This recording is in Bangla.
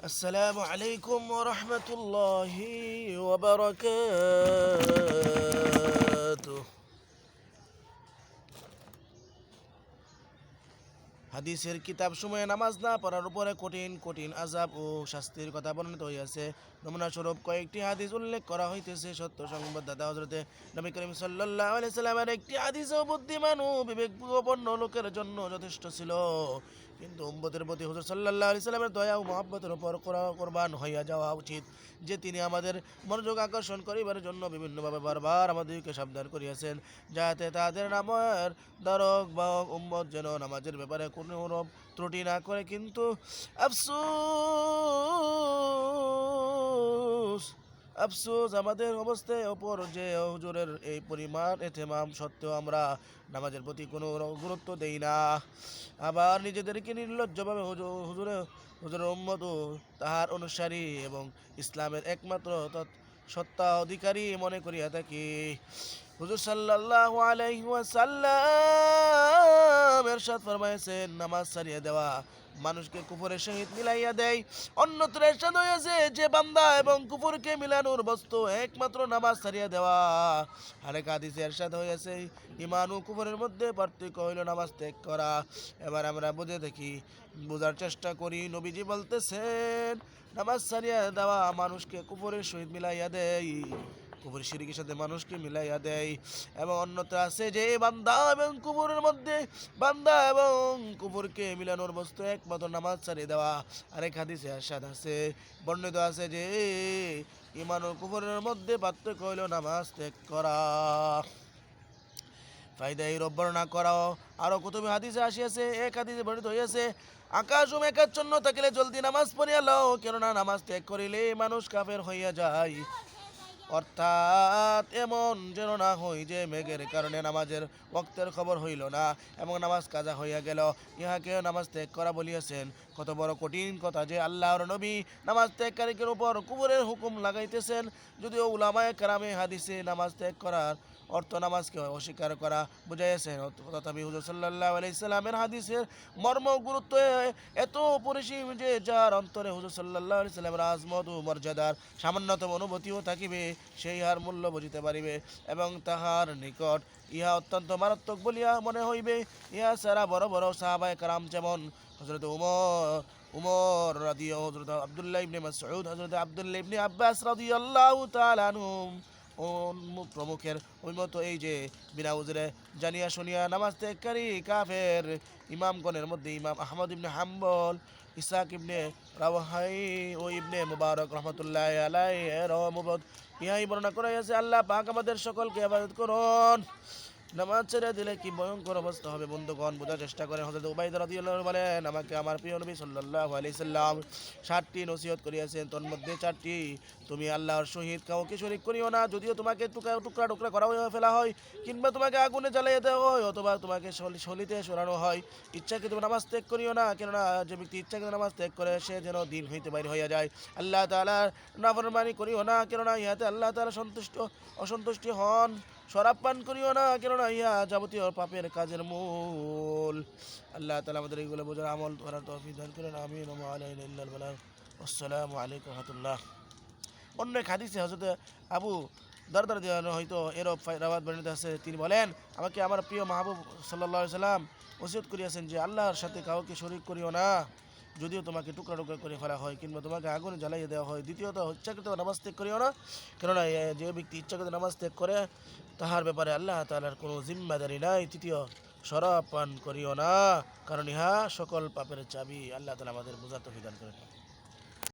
السلام عليكم ورحمة الله وبركاته হাদিসের কিতাব সময়ে নামাজ না পড়ার উপরে কঠিন কঠিন আজাব ও শাস্তির কথা বর্ণিত হইয়াছে নমুনা স্বরূপ কয়েকটি হাদিস উল্লেখ করা হইতেছে সত্য সংবাদদাতা হজরতে নবী করিম সাল্লাল্লাহু আলাইহি সাল্লামের একটি হাদিস ও বুদ্ধিমান ও বিবেকপূর্ণ লোকের জন্য যথেষ্ট ছিল কিন্তু উম্মতের প্রতি হুজুর সাল্লাহ আলি সাল্লামের দয়া ও মহাব্বতের উপর কোরা- কোরবান হইয়া যাওয়া উচিত, যে তিনি আমাদের মনোযোগ আকর্ষণ করিবার জন্য বিভিন্নভাবে বারবার আমাদেরকে সাবধান করিয়াছেন, যাতে তাদের নামের দ্বারক বা উম্মত যেন নামাজের ব্যাপারে কোনো ত্রুটি না করে। কিন্তু আফসোস আফসোস, আমাদের অবস্থায় ওপর যে হুজুরের এই পরিমাণ এতেমাম সত্ত্বেও আমরা নামাজের প্রতি কোনো গুরুত্ব দেই না। আবার নিজেদেরকে নির্লজ্জভাবে হুজুরে হুজুরের উম্মত তাহার অনুসারী এবং ইসলামের একমাত্র তৎ সত্তা অধিকারী মনে করিয়া থাকি। হুজুর সাল্লাল্লাহু আলাইহি ওয়াসাল্লাম এরশাদ ফরমাইছেন নামাজ ছাড়িয়ে দেওয়া। মানুষকে কুফরের সহিত মিলাইয়া দেয়। অন্যত্র এরশাদ হয়েছে যে বান্দা এবং কুফরকে মিলানোর বস্তু একমাত্র নামাজ ছাড়িয়ে দেওয়া। আরেক হাদিসে এরশাদ হয়েছে, ইমান ও কুফরের মধ্যে পার্থক্য হইল নামাজ ত্যাগ করা। এবার আমরা বুঝে দেখি, বোঝার চেষ্টা করি, নবীজি বলতেছেন, নামাজ ছাড়িয়া দেওয়া মানুষকে কুফরের সহিত মিলাইয়া দেয়। কুপুর শিরিকের সাথে মানুষকে মিলাইয়া দেয় এবং অন্যত্র আছে যে বান্দা এবং কুপুরের মধ্যে বান্দা এবং কুপুরকে মিলানোর বস্তু একমাত্র নামাজ ছাড়িয়ে দেওয়া। আরেক হাদিসে আসাদ আছে, বর্ণিত আছে যে ইমান ও কুপুরের মধ্যে পার্থক্য হইল নামাজ ত্যাগ করা। ফায়দাই রব্বর্ণনা করাও। আরও কুতুবে হাদিসে আসিয়াছে, এক হাদিসে বর্ণিত হইয়াছে আকাশ ও মেঘাচ্ছন্ন থাকিলে জলদি নামাজ পড়িয়া লও, কেননা নামাজ ত্যাগ করিলে মানুষ কাফের হইয়া যায়। অর্থাৎ এমন যেন না হই যে মেঘের কারণে নামাজের ওক্তের খবর হইল না, এবং নামাজ কাজা হইয়া গেল। ইহাকে নামাজ ত্যাগ করা বলিয়াছেন। কত বড় কঠিন কথা যে আল্লাহর নবী নামাজ ত্যাগকারীদের উপর কুবুরের হুকুম লাগাইতেছেন। যদিও উলামায় কারামে হাদিসে নামাজ ত্যাগ করার অর্থ নামাজকে অস্বীকার করা বুঝাইয়াছেন। তথাপি হুজুর সাল্লাহ আলাইসাল্লামের হাদিসের মর্ম গুরুত্ব এত পরিসীম যে যার অন্তরে হুজুর সাল্লাহ আলাইসাল্লামের আজমত ও মর্যাদার সামান্যতম অনুভূতিও থাকিবে, সেই হার মূল্য বুঝিতে পারিবে এবং তাহার নিকট ইহা অত্যন্ত মারাত্মক বলিয়া মনে হইবে। ইহা ছাড়া বড় বড় সাহাবায়ে কারাম যেমন হজরত উমর উমর রাদিয়া হজরত আব্দুল্লাহ ইবনে মাসউদ হজরত আব্দুল্লাহ ইবনে আব্বাস রাদিয়াল্লাহু তাআলা আনহুম প্রমুখের উন্মত এই যে বিনা উজরে জানিয়া শুনিয়া নামাজ ত্যাগকারী কাফের ইমামগণের মধ্যে ইমাম আহমদ ইবনে হাম্বল ইসাক ইবনে রাওহাই ও ইবনে মুবারক রহমতুল্লাহ আলাই রহমত ইহাই বর্ণনা করা আছে আল্লাহ পাক আমাদের সকলকে আবাদত করুন। নামাজ ছেড়ে দিলে কি ভয়ঙ্কর অবস্থা হবে বন্ধুগণ? বোঝার চেষ্টা করেন হজরত উবাইদ রাদিয়াল্লাহু বলেন, আমাকে আমার প্রিয় নবী সাল্লাল্লাহু আলাইহি সাল্লাম ষাটটি নসিহত করিয়াছেন। তোর মধ্যে চারটি। তুমি আল্লাহর সহিত কাউকে শরীক করিও না। যদিও তোমাকে টুকরা টুকরা টুকরা করা হয়ে ফেলা হয়, কিংবা তোমাকে আগুনে জ্বালিয়ে দেওয়া হয়, অথবা তোমাকে সলিতে সরানো হয়। ইচ্ছাকে তুমি নামাজ ত্যাগ করিও না। কেননা যে ব্যক্তি ইচ্ছাকে নামাজ ত্যাগ করে, সে যেন দিন হইতে বাইরে হইয়া যায়। আল্লাহ তাআলা নাফরমানি করিও না। কেননা ইহাতে আল্লাহ তাআলা সন্তুষ্ট, অসন্তুষ্টি হন। শরাব পান করিও না, কেননা ইয়া যাবতীয় পাপের কাজের মূল। আল্লাহ তালা আমাদের এইগুলো বোঝার আমল করার তৌফিক দান করেন বালাগ আসসালামু আলাইকুম রহমতুল্লাহ। অন্য এক হাদিসে হজরত আবু দরদার দেওয়ানো হয়তো এরও রাবাদ বর্ণিত আছে। তিনি বলেন, আমাকে আমার প্রিয় মাহবুব সাল্লাহ সাল্লাম ওসিয়ত করিয়াছেন যে, আল্লাহর সাথে কাউকে শরীক করিও না। যদিও তোমাকে টুকরা টুকরা করে ফেলা হয় কিংবা তোমাকে আগুনে জ্বালাইয়ে দেওয়া হয়, দ্বিতীয়ত ইচ্ছাকৃত নামাজ ত্যাগ করিও না। কেননা যে ব্যক্তি ইচ্ছাকৃত নামাজ ত্যাগ করে, তাহার ব্যাপারে আল্লাহ তালার কোনো জিম্মাদারি নাই। তৃতীয় শরাব পান করিও না, কারণ ইহা সকল পাপের চাবি। আল্লাহ তালা আমাদের বোঝাতে বিধান করেন।